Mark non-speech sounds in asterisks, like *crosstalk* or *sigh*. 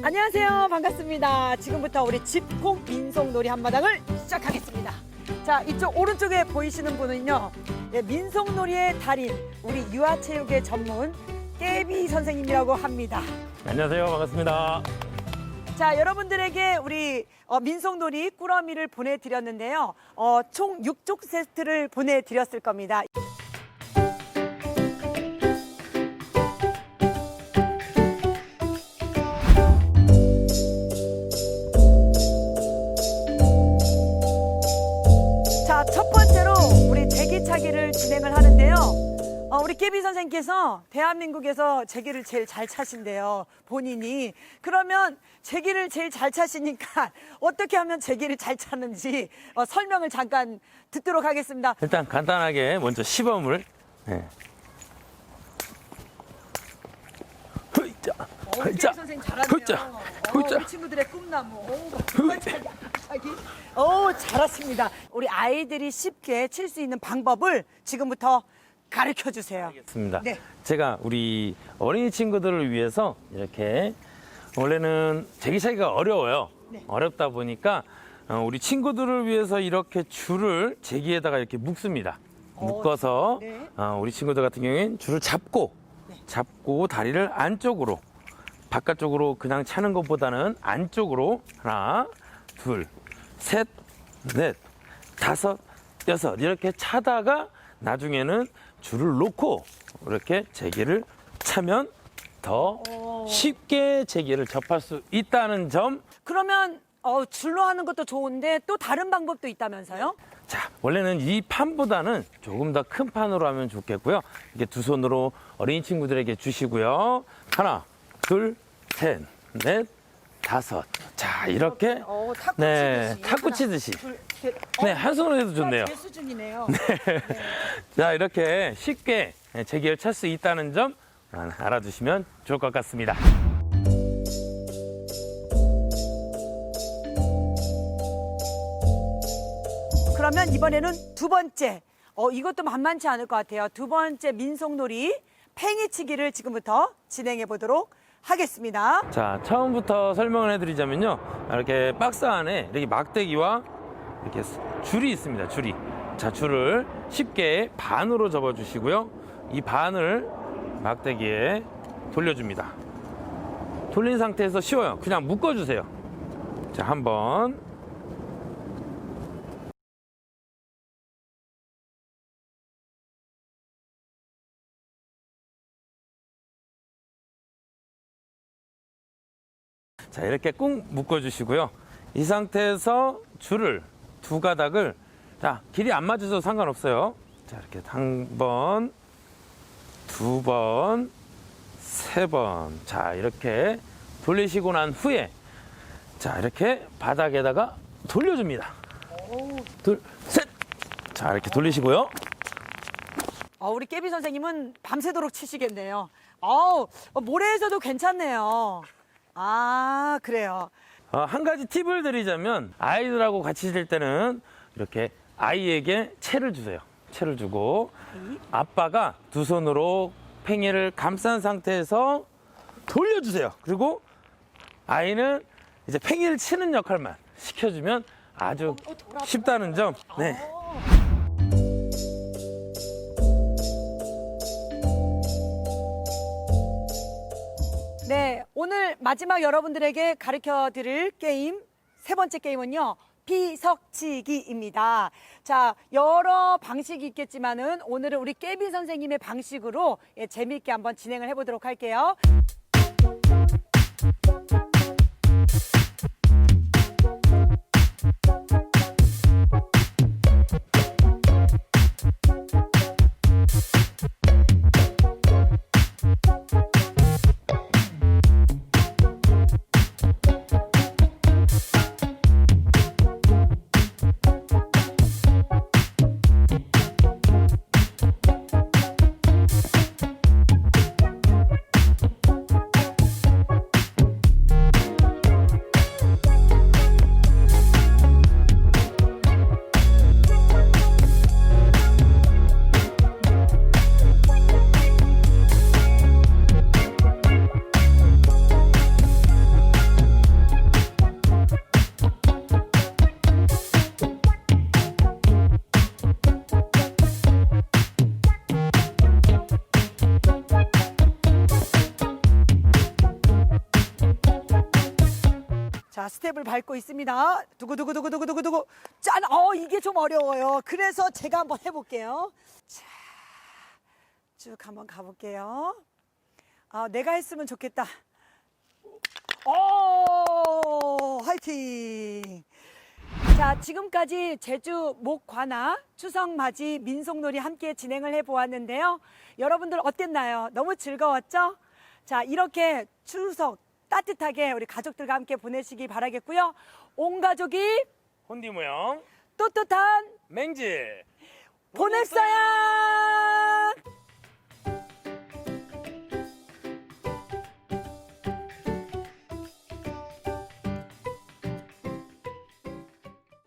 안녕하세요. 반갑습니다. 지금부터 우리 집콕 민속놀이 한마당을 시작하겠습니다. 자, 이쪽 오른쪽에 보이시는 분은요. 예, 민속놀이의 달인, 우리 유아체육의 전문 깨비 선생님이라고 합니다. 안녕하세요. 반갑습니다. 자, 여러분들에게 우리 어, 민속놀이 꾸러미를 보내드렸는데요. 어, 총 6종 세트를 보내드렸을 겁니다. 제기차기를 진행을 하는데요. 어, 우리 깨비 선생님께서 대한민국에서 제기를 제일 잘 차신대요. 본인이. 그러면 제기를 제일 잘 차시니까 *laughs* 어떻게 하면 제기를 잘 차는지 어, 설명을 잠깐 듣도록 하겠습니다. 일단 간단하게 먼저 시범을. 네. 어, 깨비 선생님 잘하네요. 어. 우리 친구들의 꿈나무. 오, 자기, 자기. 오, 잘하십니다. 우리 아이들이 쉽게 칠 수 있는 방법을 지금부터 가르쳐 주세요. 알겠습니다. 네. 제가 우리 어린이 친구들을 위해서 이렇게 원래는 제기차기가 어려워요. 네. 어렵다 보니까 어, 우리 친구들을 위해서 이렇게 줄을 제기에다가 이렇게 묶습니다. 어, 묶어서 네. 어, 우리 친구들 같은 경우에는 줄을 잡고 잡고 다리를 안쪽으로 바깥쪽으로 그냥 차는 것보다는 안쪽으로 하나, 둘, 셋, 넷, 다섯, 여섯 이렇게 차다가 나중에는 줄을 놓고 이렇게 제기를 차면 더 오. 쉽게 제기를 접할 수 있다는 점. 그러면 어, 줄로 하는 것도 좋은데 또 다른 방법도 있다면서요? 자, 원래는 이 판보다는 조금 더 큰 판으로 하면 좋겠고요. 이렇게 두 손으로 어린이 친구들에게 주시고요. 하나, 둘, 셋, 넷, 다섯. 자, 이렇게 어, 탁구 네, 치듯이. 탁구 치듯이. 둘, 셋. 네, 어, 한 손으로 해도 좋네요. 제 수준이네요. *laughs* 자, 이렇게 쉽게 제기를 찰 수 있다는 점 알아두시면 좋을 것 같습니다. 그러면 이번에는 두 번째. 어, 이것도 만만치 않을 것 같아요. 두 번째 민속놀이 팽이치기를 지금부터 진행해 보도록 하겠습니다. 자, 처음부터 설명을 해드리자면요. 이렇게 박스 안에 이렇게 막대기와 이렇게 줄이 있습니다. 줄이. 자, 줄을 쉽게 반으로 접어주시고요. 이 반을 막대기에 돌려줍니다. 돌린 상태에서 쉬워요. 그냥 묶어주세요. 자, 한번. 자, 이렇게 꾹 묶어주시고요. 이 상태에서 줄을 두 가닥을 자, 길이 안 맞아도 상관없어요. 자, 이렇게 한 번, 두 번, 세 번. 자, 이렇게 돌리시고 난 후에 자, 이렇게 바닥에다가 돌려줍니다. 둘, 셋. 자, 이렇게 돌리시고요. 어, 우리 깨비 선생님은 밤새도록 치시겠네요. 어우, 어, 모래에서도 괜찮네요. 아, 그래요. 어, 한 가지 팁을 드리자면 아이들하고 같이 칠 때는 이렇게 아이에게 채를 주세요. 채를 주고 아빠가 두 손으로 팽이를 감싼 상태에서 돌려주세요. 그리고 아이는 이제 팽이를 치는 역할만 시켜주면 아주 쉽다는 점. 네. 마지막 여러분들에게 가르쳐 드릴 게임 세 번째 게임은요. 비석치기입니다. 자, 여러 방식이 있겠지만은 오늘은 우리 깨비 선생님의 방식으로 예, 재미있게 한번 진행을 해보도록 할게요. 스텝을 밟고 있습니다. 두구두구두구두구두구두구. 짠! 어, 이게 좀 어려워요. 그래서 제가 한번 해볼게요. 자, 쭉 한번 가볼게요. 아, 내가 했으면 좋겠다. 오, 화이팅! 자, 지금까지 제주 목관화 추석맞이 민속놀이 함께 진행을 해보았는데요. 여러분들 어땠나요? 너무 즐거웠죠? 자, 이렇게 추석 따뜻하게 우리 가족들과 함께 보내시기 바라겠고요. 온 가족이 혼디 모형 떳떳한 맹지. 보냈어요!